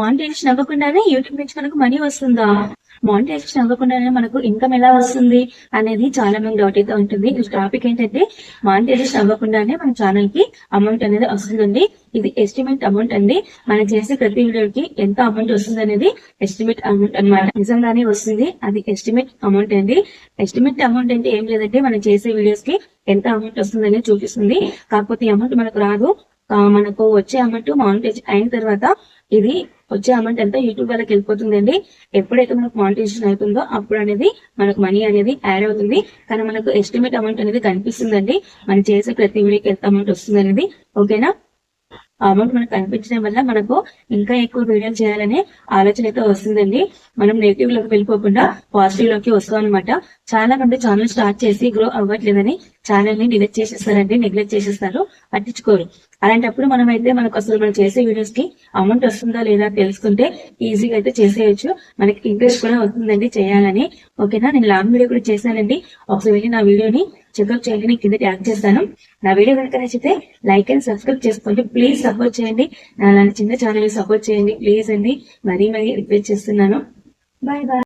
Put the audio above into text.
Monetisation అవ్వకుండానే YouTube నుంచి మనకు మనీ వస్తుందా? మానిటైజేషన్ అవ్వకుండానే మనకు ఇన్కమ్ ఎలా వస్తుంది అనేది చాలా మంది డౌట్ అయితే ఉంటుంది. ఈ టాపిక్ ఏంటంటే మానిటైజేషన్ అవ్వకుండానే మన ఛానల్కి అమౌంట్ అనేది వస్తుందండి. ఇది ఎస్టిమేట్ అమౌంట్ అండి. మనం చేసే ప్రతి వీడియోకి ఎంత అమౌంట్ వస్తుంది అనేది ఎస్టిమేట్ అమౌంట్ అనమాట నిజంగానే వస్తుంది. అది ఎస్టిమేట్ అమౌంట్ అండి. ఎస్టిమేట్ అమౌంట్ అంటే ఏం లేదంటే మనం చేసే వీడియోస్కి ఎంత అమౌంట్ వస్తుంది అనేది చూపిస్తుంది. కాకపోతే అమౌంట్ మనకు రాదు. మనకు వచ్చే అమౌంట్ మానిటైజ్ అయిన తర్వాత ఇది వచ్చే అమౌంట్ ఎంత యూట్యూబ్ వాళ్ళకి వెళ్ళిపోతుందండి? ఎప్పుడైతే మనకు మానిటైజేషన్ అవుతుందో అప్పుడు అనేది మనకు మనీ అనేది యాడ్ అవుతుంది. కానీ మనకు ఎస్టిమేట్ అమౌంట్ అనేది కనిపిస్తుందండి. మనం చేసే ప్రతి వీడియోకి ఎంత అమౌంట్ వస్తుంది అనేది. ఓకేనా ఆ అమౌంట్ మనకు కనిపించడం వల్ల మనకు ఇంకా ఎక్కువ వీడియోలు చేయాలనే ఆలోచన అయితే వస్తుందండి. మనం నెగిటివ్లోకి వెళ్ళిపోకుండా పాజిటివ్లోకి వస్తాం అనమాట చాలా మంది ఛానల్ స్టార్ట్ చేసి గ్రో అవ్వట్లేదని ఛానల్ని డిలీట్ చేసేస్తారండి నెగ్లెక్ట్ చేసేస్తారు పట్టించుకోరు. అలాంటప్పుడు మనం అయితే మనకు అసలు మనం చేసే వీడియోస్కి అమౌంట్ వస్తుందా లేదా తెలుసుకుంటే ఈజీగా అయితే చేసేయచ్చు. మనకి ఇంట్రెస్ట్ కూడా వస్తుందండి చేయాలని. ఓకేనా? నేను లాంగ్ వీడియో కూడా చేశానండి. ఒకసారి వెళ్ళి నా వీడియోని చెకప్ చేయండి నేను కింద ట్యాగ్ చేస్తాను. నా వీడియో కనుక నచ్చితే లైక్ అండ్ సబ్స్క్రైబ్ చేసుకోండి. ప్లీజ్ సపోర్ట్ చేయండి. నా చిన్న ఛానల్ సపోర్ట్ చేయండి. ప్లీజ్ అండి. మరీ మరీ రిక్వెస్ట్ చేస్తున్నాను. Bye bye